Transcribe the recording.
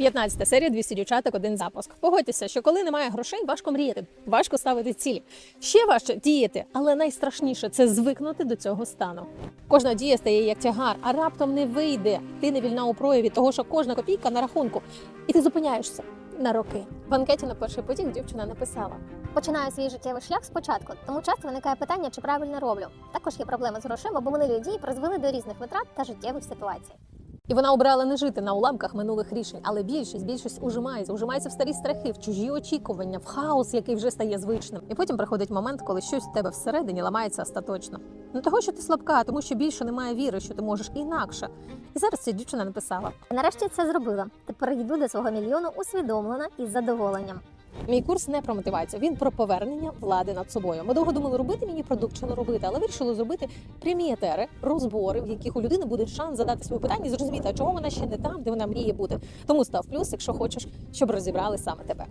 15 серія 200 дівчаток, один запуск. Погодьтеся, що коли немає грошей, важко мріяти, важко ставити цілі. Ще важче діяти, але найстрашніше це звикнути до цього стану. Кожна дія стає як тягар, а раптом не вийде. Ти не вільна у прояві, того що кожна копійка на рахунку, і ти зупиняєшся на роки. В анкеті на перший потік дівчина написала: Починаю свій життєвий шлях спочатку, тому часто виникає питання, чи правильно роблю. Також є проблеми з грошима, бо минулі дії призвели до різних витрат та життєвих ситуацій. І вона обрала не жити на уламках минулих рішень, але більшість більшість ужимається, ужимається в старі страхи, в чужі очікування, в хаос, який вже стає звичним. І потім приходить момент, коли щось в тебе всередині ламається остаточно. Не того, що ти слабка, тому що більше немає віри, що ти можеш інакше. І зараз ця дівчина написала: Нарешті це зробила. Тепер йду до свого мільйону усвідомлена і з задоволенням. Мій курс не про мотивацію, він про повернення влади над собою. Ми довго думали, робити мені продукт чи не робити, але вирішили зробити прямі етери, розбори, в яких у людини буде шанс задати своє питання і зрозуміти, а чого вона ще не там, де вона мріє бути. Тому став плюс, якщо хочеш, щоб розібрали саме тебе.